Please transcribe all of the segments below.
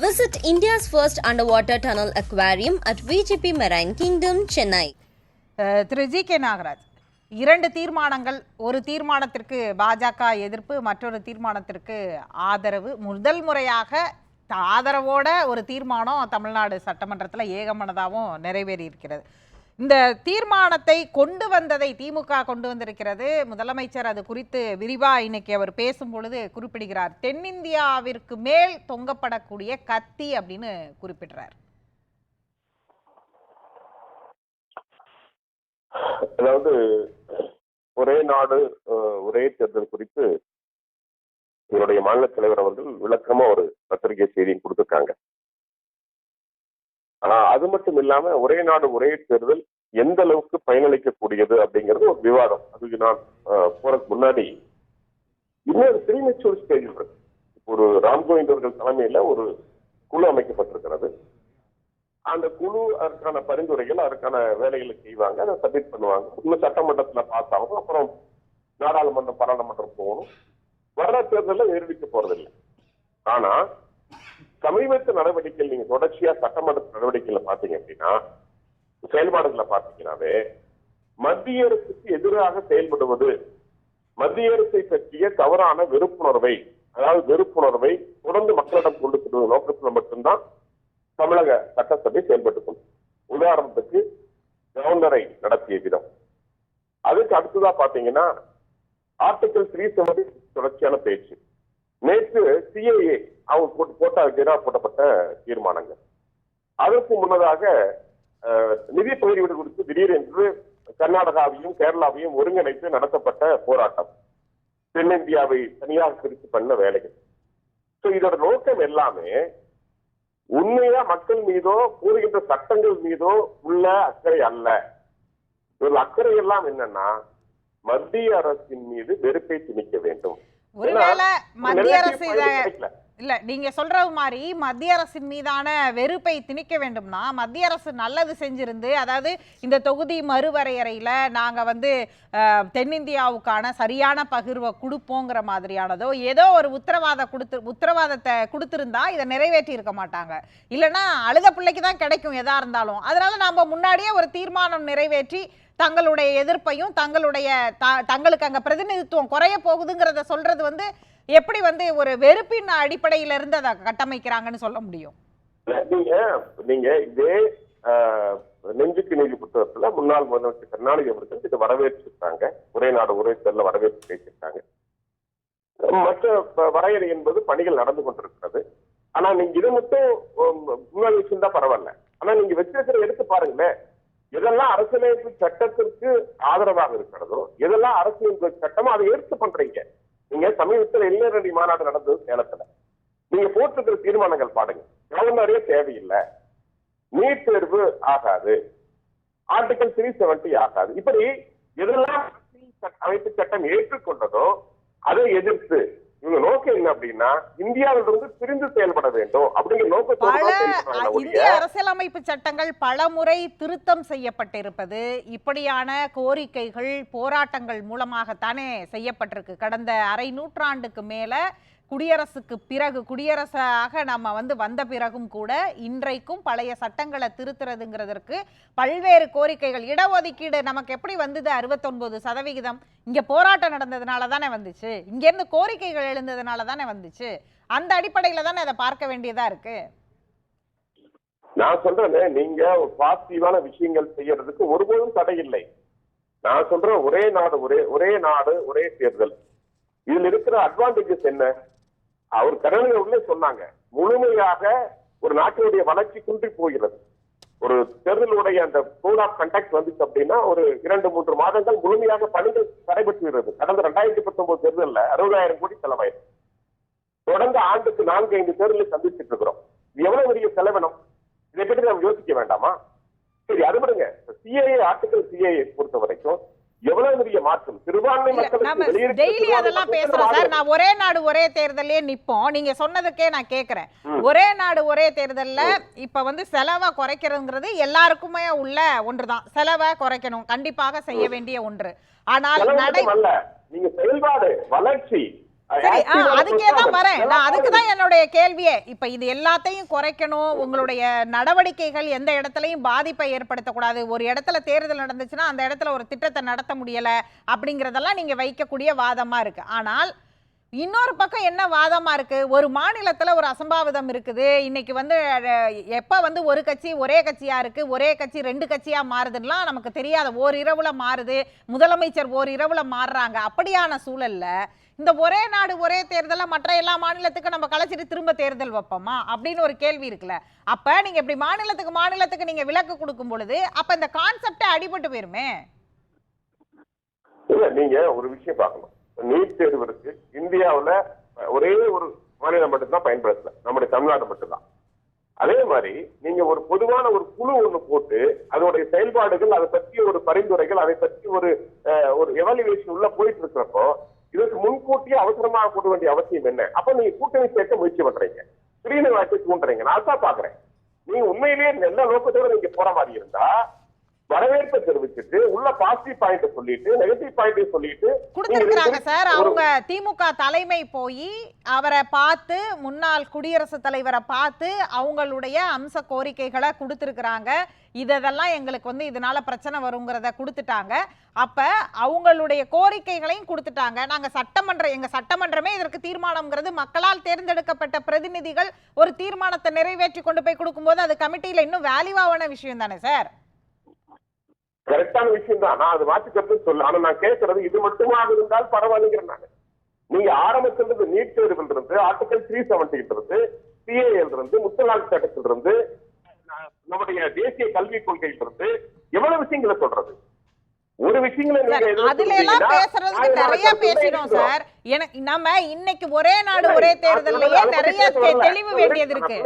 Visit India's first underwater tunnel aquarium at VGP Marine Kingdom, Chennai. Thiru G K Nagaraj இரண்டு தீர்மானங்கள் ஒரு தீர்மானத்திற்கு பாஜக எதிர்ப்பு மற்றொரு தீர்மானத்திற்கு ஆதரவு முதல் முறையாக த- ஆதரவோட ஒரு தீர்மானம் தமிழ்நாடு சட்டமன்றத்தில் ஏகமனதாகவும் நிறைவேறி இருக்கிறது இந்த தீர்மானத்தை கொண்டு வந்ததை திமுக கொண்டு வந்திருக்கிறது. முதலமைச்சர் அது குறித்து விரிவா இன்னைக்கு அவர் பேசும் பொழுது குறிப்பிடுகிறார். தென்னிந்தியாவிற்கு மேல் தொங்கப்படக்கூடிய கத்தி அப்படின்னு குறிப்பிடுறார். அதாவது ஒரே நாடு ஒரே தேர்தல் குறித்து இவருடைய மாநில தலைவர் அவர்கள் விளக்கமா ஒரு பத்திரிகை செய்தியும் கொடுத்திருக்காங்க. ஆனா அது மட்டும் இல்லாம ஒரே நாடு ஒரே தேர்தல் எந்த அளவுக்கு பயனளிக்கக்கூடியது அப்படிங்கிறது ஒரு விவாதம். அதுக்கு நான் போறதுக்கு முன்னாடி இன்னொரு ப்ரீமெச்சூர் ஸ்டேஜ் இருக்கு. ஒரு ராம்கோவிந்த் அவர்கள் தலைமையில ஒரு குழு அமைக்கப்பட்டிருக்கிறது. அந்த குழு அதற்கான பரிந்துரைகள் அதற்கான வேலைகளை செய்வாங்க அதை சப்மிட் பண்ணுவாங்க. இன்னும் சட்டமன்றத்துல பார்த்தாங்க அப்புறம் நாடாளுமன்றம் பாராளுமன்றம் போகணும். வர தேர்தலில் நிரூபிக்க போறதில்லை. ஆனா சமீபத்து நடவடிக்கைகள் நீங்க தொடர்ச்சியா சட்டமன்ற நடவடிக்கைகளை பாத்தீங்க அப்படின்னா செயல்பாடுகளை பார்த்தீங்கன்னாவே மத்திய அரசுக்கு எதிராக செயல்படுவது மத்திய அரசை பற்றிய தவறான வெறுப்புணர்வை அதாவது வெறுப்புணர்வை தொடர்ந்து மக்களிடம் கொண்டு செல்வது நோக்கத்தில் மட்டும்தான் தமிழக சட்டசபை செயல்பட்டுக் கொண்டு உதாரணத்துக்கு கவர்னரை நடத்திய விதம். அதுக்கு அடுத்ததா பாத்தீங்கன்னா ஆர்டிகல் த்ரீ செவன்டி தொடர்ச்சியான பேச்சு. நேற்று சிஏஏ அவங்க போட்டு போட்ட எதிராக போட்டப்பட்ட தீர்மானங்கள். அதற்கு முன்னதாக நிதி பகிர்வீடு குறித்து திடீரென்று கர்நாடகாவையும் கேரளாவையும் ஒருங்கிணைத்து நடத்தப்பட்ட போராட்டம். தென்னிந்தியாவை தனியாக பிரித்து பண்ண வேலைகள். ஸோ இதோட நோக்கம் எல்லாமே உண்மையா மக்கள் மீதோ கூறுகின்ற சட்டங்கள் மீதோ உள்ள அக்கறை அல்ல. இதில் அக்கறை எல்லாம் என்னன்னா மத்திய அரசின் மீது வெறுப்பை திணிக்க வேண்டும். ஒருவேளை மத்திய அரசு. இல்ல நீங்க சொல்றது மாதிரி மத்திய அரசின் மீதான வெறுப்பை திணிக்க வேண்டும்னா மத்திய அரசு நல்லது செஞ்சிருந்து அதாவது இந்த தொகுதி மறுவரையறையில நாங்க வந்து தென்னிந்தியாவுக்கான சரியான பகிர்வை கொடுப்போங்கிற மாதிரியானதோ ஏதோ ஒரு உத்தரவாத கொடுத்து உத்தரவாதத்தை கொடுத்திருந்தா இதை நிறைவேற்றி இருக்க மாட்டாங்க இல்லைன்னா அழுத பிள்ளைக்கு தான் கிடைக்கும் எதா இருந்தாலும் அதனால நாம முன்னாடியே ஒரு தீர்மானம் நிறைவேற்றி தங்களுடைய எதிர்ப்பையும் தங்களுடைய த- தங்களுக்கு அங்க பிரதிநிதித்துவம் குறைய போகுதுங்கிறத சொல்றது வந்து எப்படி வந்து ஒரு வெறுப்பின் அடிப்படையில இருந்து அதை கட்டமைக்கிறாங்கன்னு சொல்ல முடியும்? நீங்க நீங்க இதே ஆஹ், நெஞ்சுக்கு நீதி புத்தகத்துல முன்னாள் முதலமைச்சர் கருணாநிதி அவர்கள் இதை வரவேற்றிருக்காங்க. ஒரே நாடு ஒரே தேர்தல வரவேற்று பேசியிருக்காங்க. மற்ற வரையறை என்பது பணிகள் நடந்து கொண்டிருக்கிறது. ஆனா நீங்க இது மட்டும் உம், முன்னாடி வச்சிருந்தா பரவாயில்ல. ஆனா நீங்க வச்சிருக்கிற எடுத்து பாருங்களேன். எதெல்லாம் அரசியலமைப்பு சட்டத்திற்கு ஆதரவாக இருக்கிறதோ எதெல்லாம் அரசியல் சட்டமோ அதை எடுத்து பண்றீங்க. நீங்க சமீபத்தில் இளைஞரணி மாநாடு நடந்தது சேலத்துல. நீங்க போட்டிருக்கிற தீர்மானங்கள் பாடுங்க கவர்னரே தேவையில்லை. நீட் தேர்வு ஆகாது. ஆர்டிகல் த்ரீ செவன்டி ஆகாது. இப்படி எதெல்லாம் அமைப்பு சட்டம் ஏற்றுக்கொண்டதோ அதை எதிர்த்து இவங்க நோக்கம் என்ன அப்படின்னா இந்தியாவிலிருந்து பிரிந்து செயல்பட வேண்டும் அப்படிங்கிற நோக்கத்தோட இந்திய அரசியலமைப்பு சட்டங்கள் பல முறை திருத்தம் செய்யப்பட்டிருப்பது இப்படியான கோரிக்கைகள் போராட்டங்கள் மூலமாகத்தானே செய்யப்பட்டிருக்கு. கடந்த அரை நூற்றாண்டுக்கு மேல குடியரசுக்கு பிறகு குடியரசாக நம்ம வந்து வந்த பிறகும் கூட இன்றைக்கும் பழைய சட்டங்களை திருத்துறதுங்கிறதற்கு பல்வேறு கோரிக்கைகள். இடஒதுக்கீடு நமக்கு எப்படி வந்தது? அறுபத்தொன்பது சதவிகிதம். இங்க போராட்டம் நடந்ததுனால தானே வந்துச்சு. இங்க இருந்து கோரிக்கைகள் எழுந்ததுனால தானே வந்துச்சு. அந்த அடிப்படையில் தானே அதை பார்க்க வேண்டியதா இருக்கு? நான் சொல்றேன் நீங்க பாசிட்டிவான விஷயங்கள் செய்யறதுக்கு ஒருபோதும் தடை இல்லை. நான் சொல்றேன் ஒரே நாடு ஒரே ஒரே நாடு ஒரே தேர்தல். இதுல இருக்கிற அட்வான்டேஜஸ் என்ன? அவர் கருணை உள்ள சொன்னாங்க. முழுமையாக ஒரு நாட்டினுடைய வளர்ச்சி குன்றி போகிறது. ஒரு தேர்தலுடைய அந்த கோட் ஆஃப் கண்டக்ட் வந்துச்சு அப்படின்னா ஒரு இரண்டு மூன்று மாதங்கள் முழுமையாக பணிகள் நடைபெற்றுகிறது கடந்த ரெண்டாயிரத்தி பத்தொன்பது தேர்தலில் அறுபதாயிரம் கோடி செலவாயிருக்கு தொடர்ந்து ஆண்டுக்கு நான்கு ஐந்து தேர்தலை சந்திச்சுட்டு இருக்கிறோம். எவ்வளவு பெரிய செலவினம்? இதை பற்றி நாம் யோசிக்க வேண்டாமா? சரி அது விடுங்க. சிஏஏ ஆர்டிகல் சிஏஏ பொறுத்த வரைக்கும் எவ்வளவு பெரிய மாற்றம்? சிறுபான்மை மக்களுக்கு டெய்லி அதெல்லாம் பேசுறோம். சார். நான் ஒரே நாடு ஒரே தேர்தலே நிப்போம். நீங்க சொன்னதுக்கே நான் கேக்குறேன். ஒரே நாடு ஒரே தேர்தல்ல இப்ப வந்து செலவை குறைக்கிறதுங்கிறது எல்லாருக்குமே உள்ள ஒன்றுதான். செலவை குறைக்கணும். கண்டிப்பாக செய்ய வேண்டிய ஒன்று. ஆனால் நடை நீங்க செயல்பாடு வளர்ச்சி சரி அதுக்கே தான் வரேன். நான் அதுக்கு தான் என்னுடைய கேள்வியே. இப்ப இது எல்லாத்தையும் குறைக்கணும். உங்களுடைய நடவடிக்கைகள் எந்த இடத்துலயும் பாதிப்பை ஏற்படுத்தக்கூடாது. ஒரு இடத்துல தேர்தல் நடந்துச்சுன்னா அந்த இடத்துல ஒரு திட்டத்தை நடத்த முடியல அப்படிங்கறதெல்லாம் நீங்க வைக்கக்கூடிய வாதமா இருக்கு. ஆனால் இன்னொரு பக்கம் என்ன வாதமா இருக்கு? ஒரு மாநிலத்துல ஒரு அசம்பாவிதம் இருக்குது. இன்னைக்கு வந்து எப்ப வந்து ஒரு கட்சி ஒரே கட்சியா இருக்கு? ஒரே கட்சி ரெண்டு கட்சியா மாறுதுன்னா நமக்கு தெரியாத ஓர் இரவுல மாறுது. முதலமைச்சர் ஓர் இரவுல மாறுறாங்க. அப்படியான சூழல்ல இந்த ஒரே நாடு ஒரே தேர்தலை மற்ற எல்லா மாநிலத்துக்கும் நம்ம கலைச்சிட்டு திரும்ப தேர்தல் வைப்போமா? அப்படின்னு ஒரு கேள்வி இருக்குல்ல. அப்ப நீங்க இப்படி மாநிலத்துக்கு மாநிலத்துக்கு நீங்க விலக்கு கொடுக்கும் பொழுது அப்ப இந்த கான்செப்டே அடிபட்டு போயிருமே? இல்ல நீங்க ஒரு விஷயம் பார்க்கணும். நீட் தேர்வு இருக்கு இந்தியாவுல ஒரே ஒரு மாநிலம் மட்டும்தான் பயன்படுத்தல. நம்முடைய தமிழ்நாடு மட்டும்தான். அதே மாதிரி நீங்க ஒரு பொதுவான ஒரு குழு ஒண்ணு போட்டு அதனுடைய செயல்பாடுகள் அதை பற்றி ஒரு பரிந்துரைகள் அதை பற்றி ஒரு அஹ், ஒரு எவாலுவேஷன் உள்ள போயிட்டு இருக்கிறப்போ இதற்கு முன்கூட்டியே அவசரமாக கூட வேண்டிய அவசியம் என்ன? அப்ப நீங்க கூட்டணி சேர்க்க முயற்சி பண்றீங்க. திடீர்னு தூண்டுறீங்க. நான் தான் பாக்குறேன். நீங்க உண்மையிலேயே நல்ல நோக்கத்தோட நீங்க போற மாதிரி இருந்தா வரவேற்பை தெரிவிச்சுட்டு உள்ள பாசிட்டிவ் பாயிண்ட் சொல்லிட்டு நெகட்டிவ் பாயிண்ட் சொல்லிட்டு கொடுத்திருக்கிறாங்க சார். அவங்க திமுக தலைமை போய் அவரை பார்த்து முன்னாள் குடியரசுத் தலைவரை பார்த்து அவங்களுடைய அம்ச கோரிக்கைகளை கொடுத்திருக்கிறாங்க. இதெல்லாம் எங்களுக்கு வந்து இதனால பிரச்சனை வருங்கிறத கொடுத்துட்டாங்க. அப்ப அவங்களுடைய கோரிக்கைகளையும் கொடுத்துட்டாங்க. நாங்க சட்டமன்ற எங்க சட்டமன்றமே இதற்கு தீர்மானம்ங்கிறது மக்களால் தேர்ந்தெடுக்கப்பட்ட பிரதிநிதிகள் ஒரு தீர்மானத்தை நிறைவேற்றி கொண்டு போய் கொடுக்கும்போது அது கமிட்டியில இன்னும் வேல்யூவான விஷயம் தானே சார்? கரெக்டான விஷயம் தான் நான் அது மாற்றிக்கிறது சொல்ல ஆனா நான் கேட்கறது இது மட்டுமாக இருந்தால் பரவாயில்லைங்கிறேன் நான். நீங்க ஆரம்பத்திலிருந்து நீட் தேர்வில் இருந்து ஆர்டிகல் த்ரீ செவன்டில இருந்து சிஏஎல் இருந்து முத்தலாக் சட்டத்தில் இருந்து நம்முடைய தேசிய கல்விக் கொள்கையில இருந்து எவ்வளவு விஷயங்களை சொல்றது? ஒரு நீங்க நிறைய பேசினோம். சார். நம்ம இன்னைக்கு ஒரே நாடு ஒரே தேர்தல்லயே நிறைய. தெளிவு வேண்டியது இருக்கு.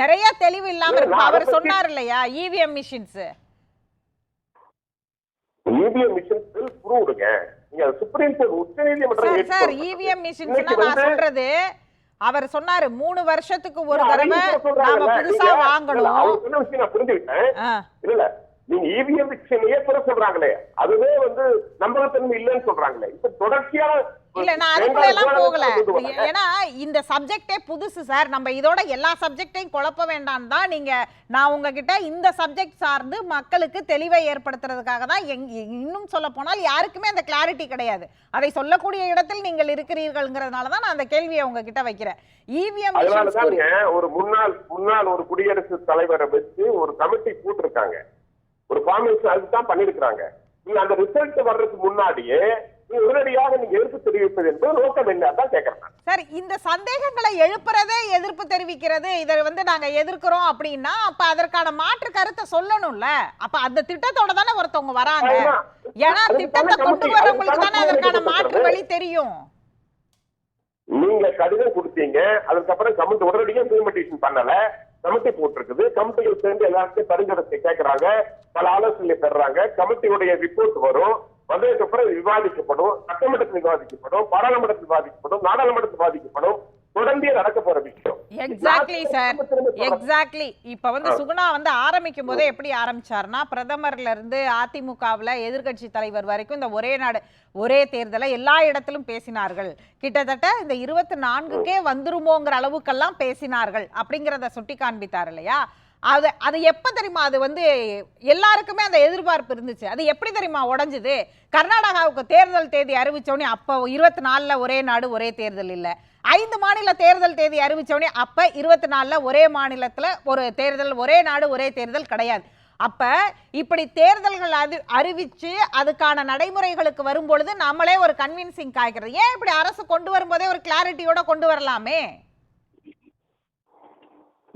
நிறைய தெளிவு இல்லாம இல்லை, இருக்கு. அவர் சொன்னார் இல்லையா? இவிஎம் மிஷின்ஸ் இவிஎம் மிஷின் ப்ரூவ்டுங்க நீங்க சுப்ரீம் கோர்ட் உச்ச நீதிமன்றம் சார் ஏற்றுக்கொண்டது. இவிஎம் இன்னைக்கு நான் சொல்றது அவர் சொன்னாரு மூணு வருஷத்துக்கு ஒரு தடவை. நாம புதுசா வாங்கணும் அவர் சொன்ன விஷயம் நான் புரிஞ்சுக்கிட்டேன். இல்ல நீங்க இவிஎம் மிஷினையே குறை சொல்றாங்களே அதுவே வந்து நம்பகத்தன்மை இல்லைன்னு சொல்றாங்களே இப்ப தொடர்ச்சியா இல்ல நான் அதுக்குள்ள எல்லாம் போகல. ஏன்னா இந்த சப்ஜெக்டே புதுசு சார் நம்ம இதோட எல்லா சப்ஜெக்டையும் குழப்ப வேண்டாம் தான். நீங்க நான் உங்ககிட்ட இந்த சப்ஜெக்ட் சார்ந்து மக்களுக்கு தெளிவை ஏற்படுத்துறதுக்காக தான் இன்னும் சொல்ல போனால் யாருக்குமே அந்த கிளாரிட்டி கிடையாது. அதை சொல்லக்கூடிய இடத்தில் நீங்கள் இருக்கிறீர்கள்ங்கிறதுனால தான் நான் அந்த கேள்வியை உங்ககிட்ட வைக்கிறேன். இவிஎம் அதனாலதாங்க ஒரு முன்னாள் முன்னாள் ஒரு குடியரசுத் தலைவரை வச்சு ஒரு கமிட்டி போட்டிருக்காங்க ஒரு ஃபார்மேஷன் அதுதான் பண்ணிருக்காங்க நீங்க அந்த ரிசல்ட் வர்றதுக்கு முன்னாடியே உடனடியாக நீங்க எதிர்ப்பு தெரிவிப்பது என்பது நோக்கம் என்ன தான் கேட்கறேன். சார் இந்த சந்தேகங்களை எழுப்புறதே எதிர்ப்பு தெரிவிக்கிறது. இதை வந்து நாங்க எதிர்க்கிறோம் அப்படின்னா அப்ப அதற்கான மாற்று கருத்தை சொல்லணும்ல. அப்ப அந்த திட்டத்தோட தானே ஒருத்தவங்க வராங்க. ஏன்னா திட்டத்தை கொண்டு வரவங்களுக்கு தானே அதற்கான மாற்று. வழி தெரியும். நீங்க கடிதம் கொடுத்தீங்க அதுக்கப்புறம் கமிட்டி உடனடியாக இம்ப்ளிமெண்டேஷன் பண்ணல கமிட்டி போட்டிருக்குது. கமிட்டிகள் சேர்ந்து எல்லாருக்கும் பரிந்துரை கேட்கறாங்க பல ஆலோசனை பெறாங்க கமிட்டியுடைய ரிப்போர்ட் வரும். வந்ததுக்கு அப்புறம் விவாதிக்கப்படும் சட்டமன்றத்தில் விவாதிக்கப்படும் பாராளுமன்றத்தில் விவாதிக்கப்படும் நாடாளுமன்றத்தில் விவாதிக்கப்படும் தொடர்ந்தே நடக்க போற விஷயம். எக்ஸாக்ட்லி நான் சார் திரும்ப திரும்ப சொல்றேன். எக்ஸாக்ட்லி இப்ப வந்து. சுகுணா வந்து ஆரம்பிக்கும் போதே எப்படி ஆரம்பிச்சாருன்னா பிரதமர்ல இருந்து அதிமுகவுல எதிர்க்கட்சி தலைவர் வரைக்கும் இந்த ஒரே நாடு ஒரே தேர்தலை எல்லா இடத்திலும் பேசினார்கள். கிட்டத்தட்ட இந்த இருபத்தி நான்குக்கே வந்துருமோங்கிற அளவுக்கெல்லாம் பேசினார்கள் அப்படிங்கிறத சுட்டி காண்பித்தார் இல்லையா? அது அது எப்போ தெரியுமா? அது வந்து எல்லாருக்குமே அந்த எதிர்பார்ப்பு இருந்துச்சு. அது எப்படி தெரியுமா? உடஞ்சிது. கர்நாடகாவுக்கு தேர்தல் தேதி அறிவித்தோடனே அப்போ இருபத்தி நாலில் ஒரே நாடு ஒரே தேர்தல் இல்லை. ஐந்து மாநில தேர்தல் தேதி அறிவித்தோடனே அப்போ இருபத்தி நாலில் ஒரே மாநிலத்தில் ஒரு தேர்தல் ஒரே நாடு ஒரே தேர்தல் கிடையாது. அப்போ இப்படி தேர்தல்கள் அது அறிவிச்சு அதுக்கான நடைமுறைகளுக்கு வரும்பொழுது நம்மளே ஒரு கன்வின்சிங் காய்க்கிறது. ஏன் இப்படி அரசு கொண்டு வரும்போதே ஒரு கிளாரிட்டியோட கொண்டு வரலாமே?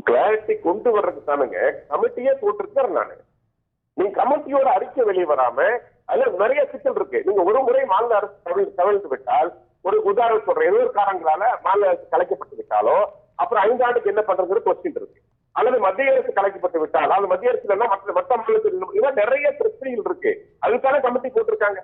கிளாரிட்டி கொண்டு வர்றதுக்கு தானுங்க கமிட்டியே போட்டிருக்கிறேன் நானு. நீங்க கமிட்டியோட அறிக்கை வெளியே வராம அதுல நிறைய சிக்கல் இருக்கு. நீங்க ஒரு முறை மாநில அரசு கவிழ் விட்டால் ஒரு உதாரணம் சொல்றேன். ஏதோ ஒரு காரணங்களால மாநில அரசு கலைக்கப்பட்டு விட்டாலோ அப்புறம் ஐந்தாண்டுக்கு என்ன பண்றதுங்கிற கொஸ்டின் இருக்கு. அல்லது மத்திய அரசு கலைக்கப்பட்டு விட்டால் அது மத்திய அரசு மற்ற மற்ற மாநிலத்தில் நிறைய பிரச்சனைகள் இருக்கு. அதுக்கான கமிட்டி போட்டிருக்காங்க.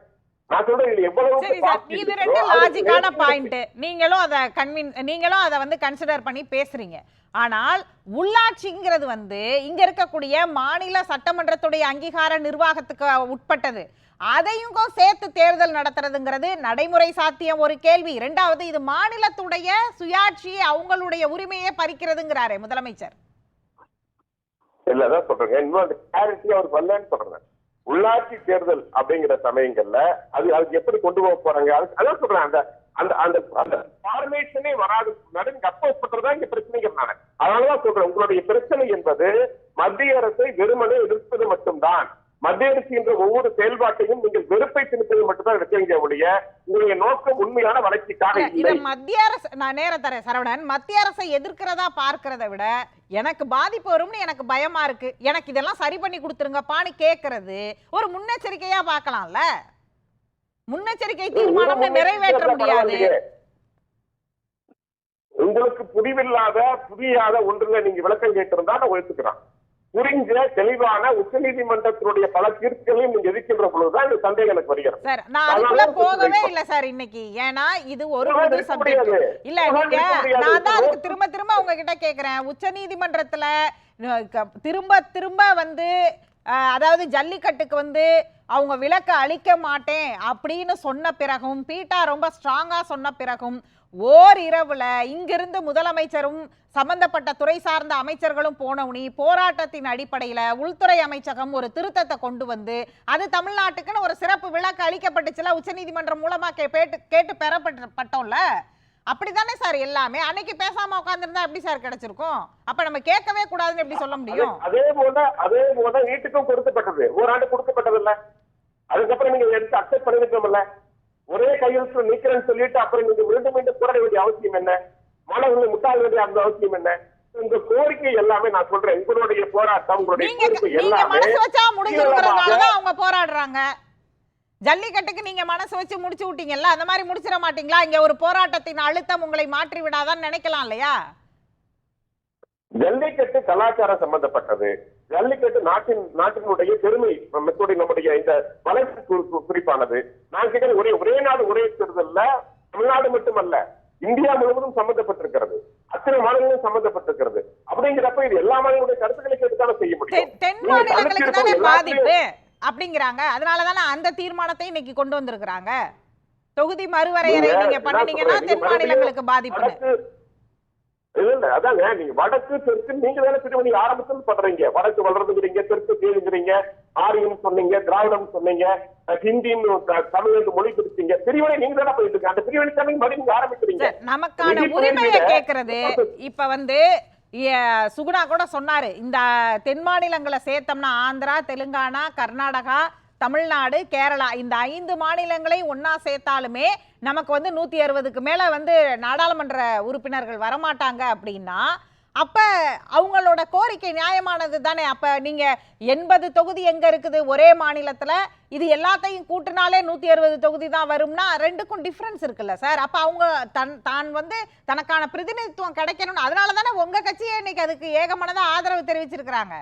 இது ரெண்டு லாஜிக்கான பாயிண்ட் நீங்களும் அதை கன்வின் நீங்களும் அதை வந்து கன்சிடர் பண்ணி பேசுறீங்க. ஆனால் உள்ளாட்சிங்கிறது வந்து இங்க இருக்கக்கூடிய மாநில சட்டமன்றத்துடைய அங்கீகார நிர்வாகத்துக்கு உட்பட்டது. அதையும் சேர்த்து தேர்தல் நடத்துறதுங்கிறது நடைமுறை சாத்தியம் ஒரு கேள்வி. இரண்டாவது இது மாநிலத்துடைய சுயாட்சி அவங்களுடைய உரிமையை பறிக்கிறதுங்கிறாரே முதலமைச்சர். இல்ல அதான் சொல்றேங்க. இன்னும் அவர் வரலன்னு சொல்றேன். உள்ளாட்சி தேர்தல் அப்படிங்கிற சமயங்கள்ல அது அதுக்கு எப்படி கொண்டு போக போறாங்க? அது- அதான் சொல்றேன். அந்த அந்த அந்த அந்த ஃபார்மேஷனே வராது முன்னாடி நீங்க அப்போஸ் பண்றதா இங்க பிரச்சனைகள் நான் அதனாலதான் சொல்றேன் உங்களுடைய பிரச்சனை என்பது மத்திய அரசை வெறுமனே எதிர்ப்பது மட்டும்தான். மத்திய அரசு என்ற ஒவ்வொரு செயல்பாட்டையும் நீங்கள் வெறுப்பை திணிப்பது மட்டும்தான் இருக்கீங்க ஒழிய உங்களுடைய நோக்கம் உண்மையான வளர்ச்சிக்காக இல்லை மத்திய அரசு நான் நேர தரேன் சரவணன். மத்திய அரசை எதிர்க்கிறதா பார்க்கிறத விட எனக்கு பாதிப்பு வரும்னு எனக்கு பயமா இருக்கு. எனக்கு இதெல்லாம் சரி பண்ணி கொடுத்துருங்கப்பான்னு கேக்குறது ஒரு முன்னெச்சரிக்கையா பார்க்கலாம்ல? முன்னெச்சரிக்கை தீர்மானம்னு நிறைவேற்ற முடியாது. உங்களுக்கு புரிவில்லாத புரியாத ஒன்றுல நீங்க விளக்கம் கேட்டிருந்தா நான் ஒத்துக்கிறேன் புரிஞ்ச தெளிவான உச்சநீதிமன்றத்தினுடைய பல தீர்ப்புகளையும் நீங்க எதிர்க்கின்ற பொழுதுதான் இந்த சந்தேகம் எனக்கு வருகிறது. சார் நான் அதுக்குள்ள போகவே இல்ல சார் இன்னைக்கு. ஏன்னா இது ஒரு புது சப்ஜெக்ட். இல்ல நீங்க. நான் தான் அதுக்கு திரும்ப திரும்ப உங்ககிட்ட கேக்குறேன். உச்ச நீதிமன்றத்துல திரும்ப திரும்ப வந்து அதாவது ஜல்லிக்கட்டுக்கு வந்து அவங்க விளக்க அளிக்க மாட்டேன் அப்படின்னு சொன்ன பிறகும் பீட்டா ரொம்ப ஸ்ட்ராங்காக சொன்ன பிறகும் ஓர் இரவுல இங்கிருந்து முதலமைச்சரும் சம்பந்தப்பட்ட துறை சார்ந்த அமைச்சர்களும் போனவுனி போராட்டத்தின் அடிப்படையில் உள்துறை அமைச்சகம் ஒரு திருத்தத்தை கொண்டு வந்து அது தமிழ்நாட்டுக்குன்னு ஒரு சிறப்பு விளக்கு அளிக்கப்பட்டுச்சுல உச்சநீதிமன்றம் மூலமாக கேட்டு கேட்டு பெறப்பட்டோம்ல பட்டோம்ல? அப்படிதானே சார் எல்லாமே? அன்னைக்கு பேசாம உட்கார்ந்திருந்தா எப்படி சார் கிடைச்சிருக்கும்? அப்ப நம்ம கேட்கவே கூடாதுன்னு எப்படி சொல்ல முடியும்? அதே போல அதே போல நீட்டுக்கும் கொடுக்கப்பட்டது. ஓராண்டு கொடுக்கப்பட்டது இல்ல. அதுக்கப்புறம் நீங்க எடுத்து அக்செப்ட் பண்ணிருக்கோம்ல ஒரே கையெழுத்து நீக்கிறேன்னு சொல்லிட்டு அப்புறம் நீங்க மீண்டும் மீண்டும் போராட வேண்டிய அவசியம் என்ன? மாணவர்களை முட்டாள வேண்டிய அந்த அவசியம் என்ன? உங்க கோரிக்கை எல்லாமே நான் சொல்றேன். உங்களுடைய போராட்டம் உங்களுடைய கோரிக்கை எல்லாமே அவங்க போராடுறாங்க. ஜல்லிக்கட்டுக்கு நீங்க மனசு வச்சு முடிச்சு விட்டீங்கல்ல? அந்த மாதிரி முடிச்சிட மாட்டீங்களா? இங்க ஒரு போராட்டத்தின் அழுத்தம் உங்களை மாற்றி விடாதான்னு நினைக்கலாம் இல்லையா? ஜல்லிக்கட்டு கலாச்சாரம் சம்பந்தப்பட்டது. ஜல்லிக்கட்டு நாட்டின் நாட்டினுடைய பெருமை நம்முடைய இந்த வளர்ச்சி குறி- குறி- குறிப்பானது. நான் கேட்கிறேன் ஒரே ஒரே நாடு ஒரே தேர்தல்ல தமிழ்நாடு மட்டுமல்ல இந்தியா முழுவதும் சம்பந்தப்பட்டிருக்கிறது. அத்தனை மாநிலங்களும் சம்பந்தப்பட்டிருக்கிறது. அப்படிங்கிறப்ப இது எல்லா மாநிலங்களுடைய கருத்துக்களை கேட்டுத்தானே செய்ய முடியும். பாதிப்பு அப்படிங்கிறாங்க. அதனால தானே அந்த தீர்மானத்தை இன்னைக்கு கொண்டு வந்திருக்கிறாங்க. தொகுதி மறுவரையறை நீங்க சொல்றீங்க? தென் மாநிலங்களுக்கு வடக்கு- இல்ல அதாங்க நீங்க வடக்கு தெற்கு நீங்க தானே பிரிவு நீங்க ஆரம்பத்தில் பண்றீங்க. வடக்கு வளர்றதுங்கிறீங்க தெற்கு தேடுங்கிறீங்க ஆரியம் சொன்னீங்க திராவிடம் சொன்னீங்க ஹிந்தின்னு த- தமிழ்ல மொழி பிரிச்சீங்க பிரிவினை நீங்க தானே போயிட்டு இருக்கு அந்த பிரிவினை தானே மறுபடியும் ஆரம்பிக்கிறீங்க. நமக்கான உரிமையை பிரிவினை- கேட்கறது இப்ப வந்து சுகுணா கூட சொன்னார் இந்த தென் மாநிலங்களை சேர்த்தோம்னா ஆந்திரா தெலுங்கானா கர்நாடகா தமிழ்நாடு கேரளா இந்த ஐந்து மாநிலங்களையும் ஒன்றா சேர்த்தாலுமே நமக்கு வந்து நூற்றி அறுபதுக்கு மேலே வந்து நாடாளுமன்ற உறுப்பினர்கள் வரமாட்டாங்க அப்படின்னா அப்ப அவங்களோட கோரிக்கை நியாயமானது தானே? அப்ப நீங்க எண்பது தொகுதி எங்க இருக்குது? ஒரே மாநிலத்துல இது எல்லாத்தையும் கூட்டினாலே நூத்தி அறுபது தொகுதி தான் வரும்னா ரெண்டுக்கும் டிஃபரன்ஸ் இருக்குல்ல சார் அப்ப அவங்க தன் தான் வந்து தனக்கான பிரதிநிதித்துவம் கிடைக்கணும்னு அதனால தானே உங்க கட்சியே இன்னைக்கு அதுக்கு ஏகமனதா ஆதரவு தெரிவிச்சிருக்கிறாங்க?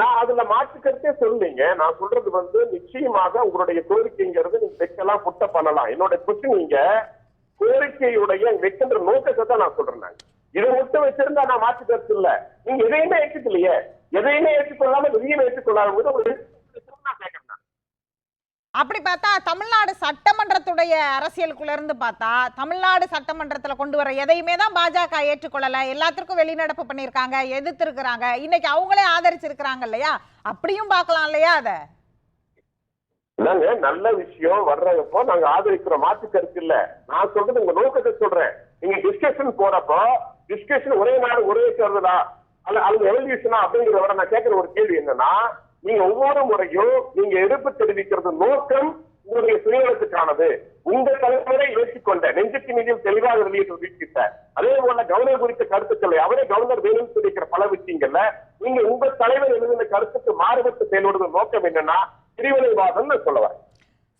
நான் அதுல மாற்று சொல்லுங்க. நான் சொல்றது வந்து நிச்சயமாக உங்களுடைய கோரிக்கைங்கிறது நீங்க வைக்கலாம் புட்ட பண்ணலாம். என்னோட கொஸ்டின் நீங்க கோரிக்கையுடைய வைக்கின்ற நோக்கத்தை தான் நான் சொல்றேன் இதை மட்டும் வச்சிருந்தா நான் மாற்று கருத்து இல்ல நீங்க எதையுமே ஏற்றுக்கலையே. எதையுமே ஏற்றுக்கொள்ளாம எதையுமே ஏற்றுக்கொள்ளாத போது ஒரு. அப்படி பார்த்தா தமிழ்நாடு சட்டமன்றத்துடைய அரசியலுக்குள்ள இருந்து பார்த்தா தமிழ்நாடு சட்டமன்றத்துல கொண்டு வர எதையுமே தான் பாஜக ஏற்றுக்கொள்ளல. எல்லாத்திற்கும் வெளிநடப்பு பண்ணியிருக்காங்க எதிர்த்திருக்கிறாங்க. இன்னைக்கு அவங்களே ஆதரிச்சிருக்கிறாங்க இல்லையா? அப்படியும் பார்க்கலாம் இல்லையா அத? நல்ல விஷயம் வர்றப்போ நாங்க ஆதரிக்கிறோம். மாற்று கருத்து இல்ல. நான் சொல்றது உங்க நோக்கத்தை சொல்றேன். நீங்க டிஸ்கஷன் போறப்போ டிஸ்கஷன் ஒரே நாடு ஒரே சேர்ந்ததா அல்ல அல்லது எவல்யூஷனா அப்படிங்கிறத விட நான் கேட்கிற ஒரு கேள்வி என்னன்னா நீங்க ஒவ்வொரு முறையும் நீங்க எதிர்ப்பு தெரிவிக்கிறது நோக்கம் உங்களுடைய சுயநலத்துக்கானது. உங்க தலைவரை ஏற்றுக்கொண்ட நெஞ்சுக்கு நிதியில் தெளிவாக வெளியிட்டு வீழ்த்திட்ட அதே போல கவர்னர் குறித்த கருத்துக்களை அவரே கவர்னர் வேணும்னு சொல்லிக்கிற பல விஷயங்கள்ல நீங்க உங்க தலைவர் எழுதின கருத்துக்கு மாறுபட்டு செயல்படுவது நோக்கம் என்னன்னா பிரிவினைவாதம் சொல்லுவாங்க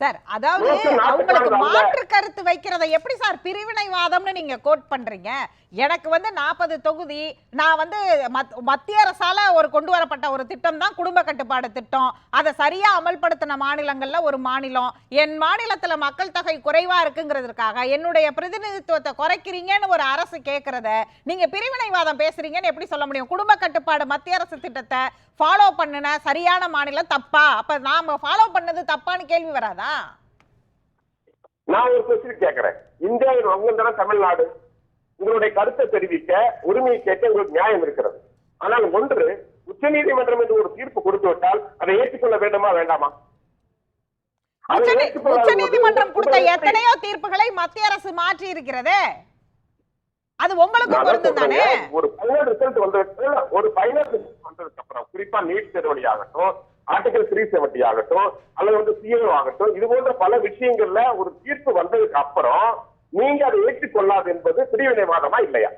சார் அதாவது அவங்களுக்கு. மாற்று கருத்து வைக்கிறத எப்படி சார் பிரிவினைவாதம்னு நீங்க கோட் பண்றீங்க? எனக்கு வந்து நாற்பது தொகுதி நான் வந்து மத்- மத்திய அரசால ஒரு கொண்டு வரப்பட்ட ஒரு திட்டம் தான் குடும்ப கட்டுப்பாடு திட்டம். அதை சரியா அமல்படுத்தின மாநிலங்கள்ல ஒரு மாநிலம். என் மாநிலத்துல மக்கள் தொகை குறைவா இருக்குங்கிறதுக்காக என்னுடைய பிரதிநிதித்துவத்தை குறைக்கிறீங்கன்னு ஒரு அரசு கேட்கறத நீங்க பிரிவினைவாதம் பேசுறீங்கன்னு எப்படி சொல்ல முடியும்? குடும்ப கட்டுப்பாடு மத்திய அரசு திட்டத்தை ஃபாலோ பண்ணுன சரியான மாநிலம் தப்பா? அப்ப நாம ஃபாலோ பண்ணது தப்பான்னு கேள்வி வராதா? நான் ஒரு கொஸ்டின் கேட்கிறேன். இந்தியாவின் வங்கந்தரம் தமிழ்நாடு உங்களுடைய கருத்தை தெரிவிக்க உரிமையை கேட்க உங்களுக்கு நியாயம் இருக்கிறது. ஆனால் ஒன்று உச்சநீதிமன்றம் என்று ஒரு தீர்ப்பு கொடுத்து விட்டால் அதை ஏற்றுக்கொள்ள வேண்டுமா வேண்டாமா? போது உச்சநீதிமன்றம் கொடுத்த எத்தனையோ தீர்ப்புகளை மத்திய அரசு மாற்றி இருக்கிறதே அது உங்களுக்கும் பொருந்தும் தானே? ஒரு ஃபைனல் ரிசல்ட் வந்ததுக்கு ஒரு ஃபைனல் ரிசல்ட் வந்ததுக்கு அப்புறம் குறிப்பா நீட் தேர்வழி ஆகட்டும் ஆர்டிகல் த்ரீ செவன்டி ஆகட்டும் அல்லது வந்து சிஏஓ ஆகட்டும் இது போன்ற பல விஷயங்கள்ல ஒரு தீர்ப்பு வந்ததுக்கு அப்புறம் நீங்க அதை ஏற்றுக்கொள்ளாது என்பது பிரிவினைவாதமா இல்லையா?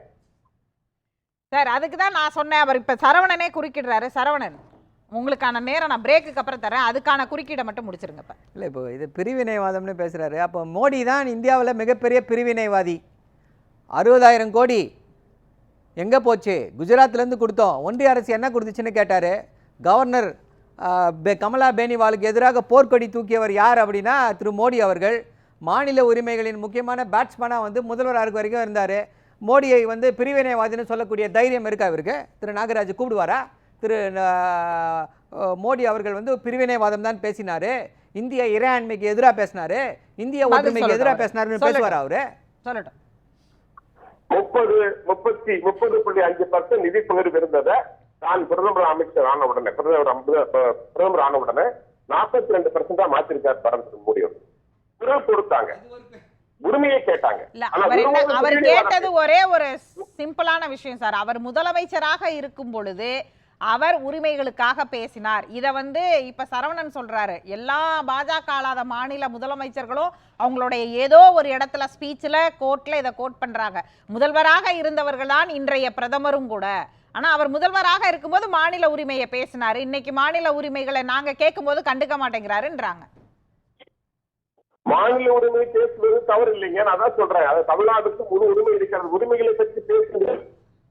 சார் அதுக்கு தான் நான் சொன்னேன். அவர் இப்ப சரவணனே குறுக்கிடுறாரு. சரவணன் உங்களுக்கான நேரம் நான் பிரேக்குக்கு அப்புறம் தரேன் அதுக்கான குறுக்கீடை மட்டும் முடிச்சிருங்க இப்ப. இல்லை இப்போ இது பிரிவினைவாதம்னு பேசுகிறாரு அப்போ மோடி தான் இந்தியாவில் மிகப்பெரிய பிரிவினைவாதி. அறுபதாயிரம் கோடி. எங்கே போச்சு? குஜராத்லேருந்து கொடுத்தோம். ஒன்றிய அரசு என்ன கொடுத்துச்சுன்னு கேட்டார். கவர்னர் கமலா பேனிவாலுக்கு எதிராக போர்க்கொடி தூக்கியவர் யார் அப்படின்னா திரு மோடி அவர்கள். மாநில உரிமைகளின் முக்கியமான பேட்ஸ்மேனாக வந்து முதல்வர் ஆருக்கு வரைக்கும் இருந்தார். மோடியை வந்து பிரிவினைவாதின்னு சொல்லக்கூடிய தைரியம் இருக்கா இவருக்கு? திரு நாகராஜ் கூப்பிடுவாரா? திரு மோடி அவர்கள் வந்து பிரிவினைவாதம் தான் பேசினாரு. இந்திய இறையாண்மைக்கு எதிராக பேசினாரு. இந்திய ஒற்றுமைக்கு எதிராக சொல்லட்டும். பேசுவாரா அவரு? சொல்லட்டும். முப்பது முப்பத்தி முப்பது புள்ளி அஞ்சு பர்சன்ட் நிதி பகிர்வு இருந்ததை தான் பிரதமர் அமைச்சர் ஆன உடனே பிரதமர் பிரதமர் ஆன உடனே நாற்பத்தி ரெண்டு பர்சன்டா மாத்திருக்கார் பரமேஸ்வரன் மோடி அவர் குரல் கொடுத்தாங்க. உரிமையை கேட்டாங்க. அவர் கேட்டது ஒரே ஒரு சிம்பிளான விஷயம் சார். அவர் முதலமைச்சராக இருக்கும் பொழுது அவர் உரிமைகளுக்காக பேசினார். இத வந்து இப்ப சரவணன் சொல்றாரு. எல்லா பாஜக ஆளாத மாநில முதலமைச்சர்களும் அவங்களுடைய ஏதோ ஒரு இடத்துல ஸ்பீச்ல கோர்ட்ல இதை கோட் பண்றாங்க. முதல்வராக இருந்தவர்கள் தான் இன்றைய பிரதமரும் கூட. ஆனா அவர் முதல்வராக இருக்கும்போது மாநில உரிமையை பேசினாரு. இன்னைக்கு மாநில உரிமைகளை நாங்க கேட்கும்போது கண்டுக்க மாட்டேங்கிறாருன்றாங்க. மாநில உரிமை பேசுவது தவறு இல்லைங்க நான் தான் சொல்றேன். அது தமிழ்நாட்டுக்கு முழு உரிமை இருக்கிறது. உரிமைகளை பற்றி பேசுங்க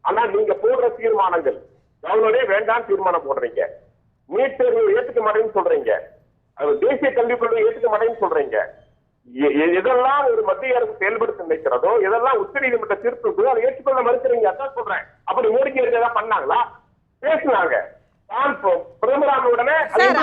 ஆனா நீங்க போடுற தீர்மானங்கள் கவர்னரே வேண்டாம் தீர்மானம் போடுறீங்க. நீட் தேர்வு ஏத்துக்க மாட்டேன்னு சொல்றீங்க. தேசிய கல்விக் கொள்கை ஏத்துக்க மாட்டேன்னு சொல்றீங்க. எதெல்லாம் ஒரு மத்திய அரசு செயல்படுத்த நினைக்கிறதோ எதெல்லாம் உச்சநீதிமன்ற தீர்ப்பு இருக்குதோ அதை ஏற்றுக்கொள்ள மறுக்கிறீங்க அதான் சொல்றேன். அப்படி மோடிக்கு ஏதாவது பண்ணாங்களா? பேசுனாங்க.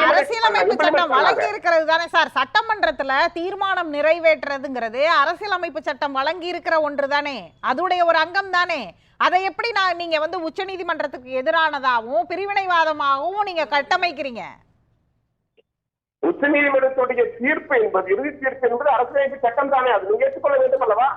அரசியலமைப்பு சட்டம் வழங்கி. இருக்கிறது தானே சார்? சட்டமன்றத்துல தீர்மானம் நிறைவேற்றுறதுங்கிறது அரசியலமைப்பு சட்டம் வழங்கி இருக்கிற ஒன்று தானே. அதுடைய ஒரு அங்கம் தானே அதை எப்படி நான் நீங்க வந்து உச்சநீதிமன்றத்துக்கு எதிரானதாகவும் பிரிவினைவாதமாகவும் நீங்க கட்டமைக்கிறீங்க? உச்சநீதிமன்றத்துடைய தீர்ப்பு என்பது இறுதி தீர்ப்பு என்பது அரசியலமைப்பு சட்டம் தானே அது நீங்க ஏற்றுக்கொள்ள வேண்டும் அல்லவா?